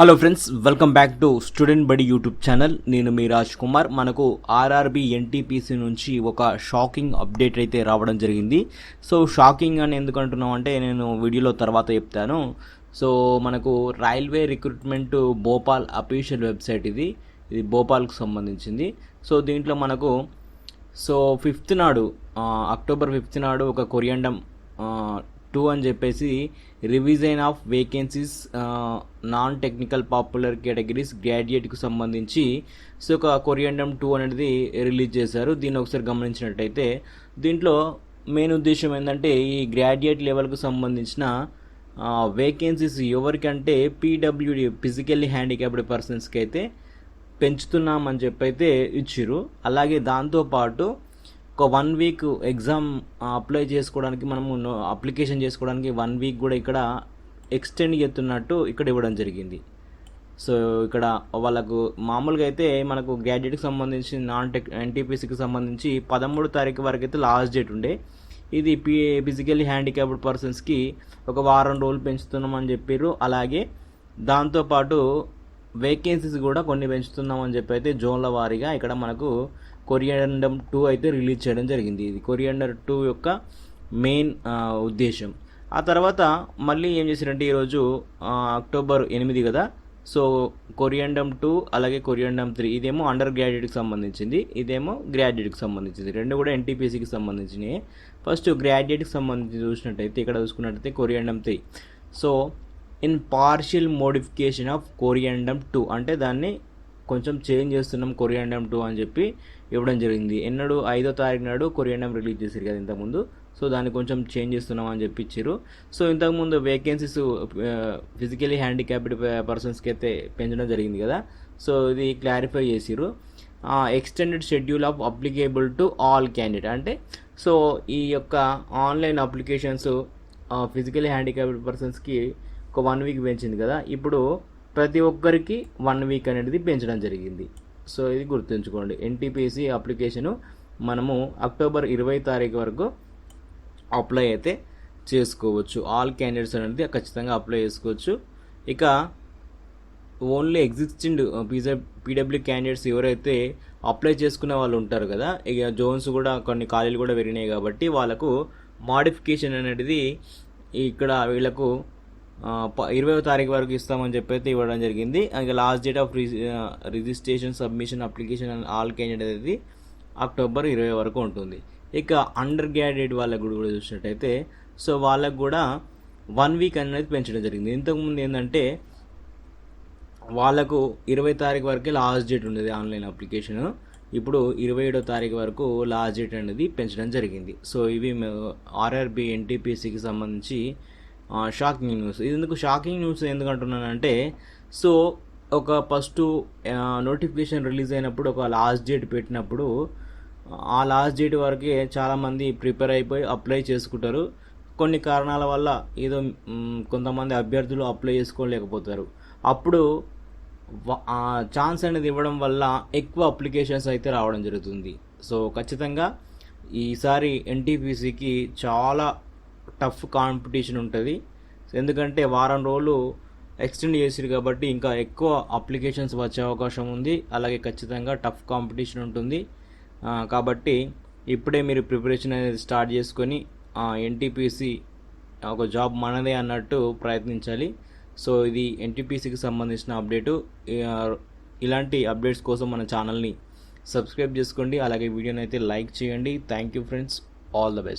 Hello friends welcome back to student Badi YouTube channel నేను మీ రాజ్ కుమార్. మనకు ఆర్ఆర్బి ఎన్టీపీసీ నుంచి ఒక షాకింగ్ అప్డేట్ అయితే రావడం జరిగింది. సో షాకింగ్ అని ఎందుకు అంటున్నాం అంటే నేను వీడియోలో తర్వాత చెప్తాను. సో మనకు railway recruitment Bhopal official website ఇది. ఇది భోపాల్కు సంబంధించింది. సో దీంట్లో మనకు సో ఫిఫ్త్ నాడు అక్టోబర్ ఫిఫ్త్ నాడు ఒక కొరియండం టూ అని చెప్పేసి revision of vacancies non technical popular categories గ్రాడ్యుయేట్కి సంబంధించి. సో ఒక కొరియండం టూ అనేది రిలీజ్ చేశారు. దీన్ని ఒకసారి గమనించినట్టయితే దీంట్లో మెయిన్ ఉద్దేశం ఏంటంటే ఈ గ్రాడ్యుయేట్ లెవెల్కు సంబంధించిన వేకెన్సీస్ ఎవరికంటే పీడబ్ల్యూడి ఫిజికల్లీ హ్యాండిక్యాప్డ్ పర్సన్స్కి అయితే పెంచుతున్నామని చెప్పి అయితే ఇచ్చిర్రు అలాగే దాంతోపాటు ఒక వన్ వీక్ ఎగ్జామ్ అప్లై చేసుకోవడానికి మనము అప్లికేషన్ చేసుకోవడానికి వన్ వీక్ కూడా ఇక్కడ ఎక్స్టెండ్ చేస్తున్నట్టు ఇక్కడ ఇవ్వడం జరిగింది. సో ఇక్కడ వాళ్ళకు మామూలుగా అయితే మనకు గ్యాడ్జెట్కి సంబంధించి నాన్ టెక్ ఎన్టీపీసీకి సంబంధించి పదమూడు తారీఖు వరకు అయితే లాస్ట్ డేట్ ఉండే. ఇది పి ఫిజికల్లీ హ్యాండిక్యాప్డ్ పర్సన్స్కి ఒక వారం రోజులు పెంచుతున్నామని చెప్పారు అలాగే దాంతోపాటు వేకెన్సీస్ కూడా కొన్ని పెంచుతున్నామని చెప్పి అయితే జోన్ల వారీగా ఇక్కడ మనకు కొరియాండర్ టూ అయితే రిలీజ్ చేయడం జరిగింది. ఇది కొరియండర్ టూ యొక్క మెయిన్ ఉద్దేశం. ఆ తర్వాత మళ్ళీ ఏం చేశారంటే ఈరోజు అక్టోబర్ ఎనిమిది కదా? సో కొరియండం టూ అలాగే కొరియండం త్రీ ఇదేమో అండర్ గ్రాడ్యుయేట్కి సంబంధించింది. ఇదేమో గ్రాడ్యుయేట్కి సంబంధించింది. రెండు కూడా ఎన్టీపీసీకి సంబంధించినవి ఫస్ట్ గ్రాడ్యుయేట్కి సంబంధించి చూసినట్టయితే ఇక్కడ చూసుకున్నట్టయితే corrigendum three so in partial modification of corrigendum two. అంటే దాన్ని కొంచెం చేంజ్ చేస్తున్నాం కొరియాండమ్ టూ అని చెప్పి ఇవ్వడం జరిగింది. ఎన్నడు ఐదో తారీఖు నాడు కొరియాండమ్ రిలీజ్ చేశారు కదా ఇంతకుముందు. సో దాన్ని కొంచెం చేంజ్ చేస్తున్నాం అని చెప్పి ఇచ్చారు సో ఇంతకుముందు వేకెన్సీస్ ఫిజికలీ హ్యాండిక్యాప్డ్ పర్సన్స్కి అయితే పెంచడం జరిగింది కదా. సో ఇది క్లారిఫై చేసిరు extended schedule of applicable to all candidate అంటే సో ఈ యొక్క ఆన్లైన్ అప్లికేషన్స్ ఫిజికలీ హ్యాండిక్యాప్డ్ పర్సన్స్కి ఒక వన్ వీక్ పెంచింది కదా ఇప్పుడు ప్రతి ఒక్కరికి వన్ వీక్ అనేది పెంచడం జరిగింది. సో ఇది గుర్తుంచుకోండి. ఎన్టీపీసీ అప్లికేషను మనము అక్టోబర్ ఇరవై తారీఖు వరకు అప్లై అయితే చేసుకోవచ్చు. ఆల్ క్యాండిడేట్స్ అనేది ఖచ్చితంగా అప్లై చేసుకోవచ్చు. ఇక ఓన్లీ ఎగ్జిస్టింగ్ పీజా పీడబ్ల్యూ క్యాండిడేట్స్ ఎవరైతే అప్లై చేసుకునే వాళ్ళు ఉంటారు కదా ఇక జోన్స్ కూడా కొన్ని ఖాళీలు కూడా పెరిగినాయి కాబట్టి వాళ్ళకు మాడిఫికేషన్ అనేది ఇక్కడ వీళ్ళకు ఇరవై తారీఖు వరకు ఇస్తామని చెప్పి అయితే ఇవ్వడం జరిగింది. ఇంకా last date of registration submission application all candidate అనేది అక్టోబర్ ఇరవై వరకు ఉంటుంది. ఇక అండర్ గ్రాడ్యుయేట్ వాళ్ళకు కూడా చూసినట్టయితే సో వాళ్ళకు కూడా వన్ వీక్ అనేది పెంచడం జరిగింది. ఇంతకుముందు ఏంటంటే వాళ్ళకు ఇరవై తారీఖు వరకే లాస్ట్ డేట్ ఉండేది ఆన్లైన్ అప్లికేషన్ ఇప్పుడు ఇరవై ఏడో తారీఖు వరకు లాస్ట్ డేట్ అనేది పెంచడం జరిగింది. సో ఇవి ఆర్ఆర్బి ఎన్టీపీసీకి సంబంధించి షాకింగ్ న్యూస్ ఇది ఎందుకు షాకింగ్ న్యూస్ ఎందుకు అంటున్నానంటే సో ఒక ఫస్ట్ నోటిఫికేషన్ రిలీజ్ అయినప్పుడు ఒక లాస్ట్ డేట్ పెట్టినప్పుడు ఆ లాస్ట్ డేట్ వరకే చాలామంది ప్రిపేర్ అయిపోయి అప్లై చేసుకుంటారు. కొన్ని కారణాల వల్ల ఏదో కొంతమంది అభ్యర్థులు అప్లై చేసుకోలేకపోతారు. అప్పుడు ఆ ఛాన్స్ అనేది ఇవ్వడం వల్ల ఎక్కువ అప్లికేషన్స్ అయితే రావడం జరుగుతుంది. సో ఖచ్చితంగా ఈసారి ఎన్టీపీసీకి చాలా టఫ్ కాంపిటీషన్ ఉంటుంది. ఎందుకంటే వారం రోజులు ఎక్స్టెండ్ చేసిరు కాబట్టి ఇంకా ఎక్కువ అప్లికేషన్స్ వచ్చే అవకాశం ఉంది. అలాగే ఖచ్చితంగా టఫ్ కాంపిటీషన్ ఉంటుంది. కాబట్టి ఇప్పుడే మీరు ప్రిపరేషన్ అనేది స్టార్ట్ చేసుకొని ఎన్టీపీసీ ఒక జాబ్ మనదే అన్నట్టు ప్రయత్నించాలి. సో ఇది ఎన్టీపీసీకి సంబంధించిన అప్డేటు. ఇలాంటి అప్డేట్స్ కోసం మన ఛానల్ని సబ్స్క్రైబ్ చేసుకోండి. అలాగే వీడియోని అయితే లైక్ చేయండి. Thank you friends. All the best.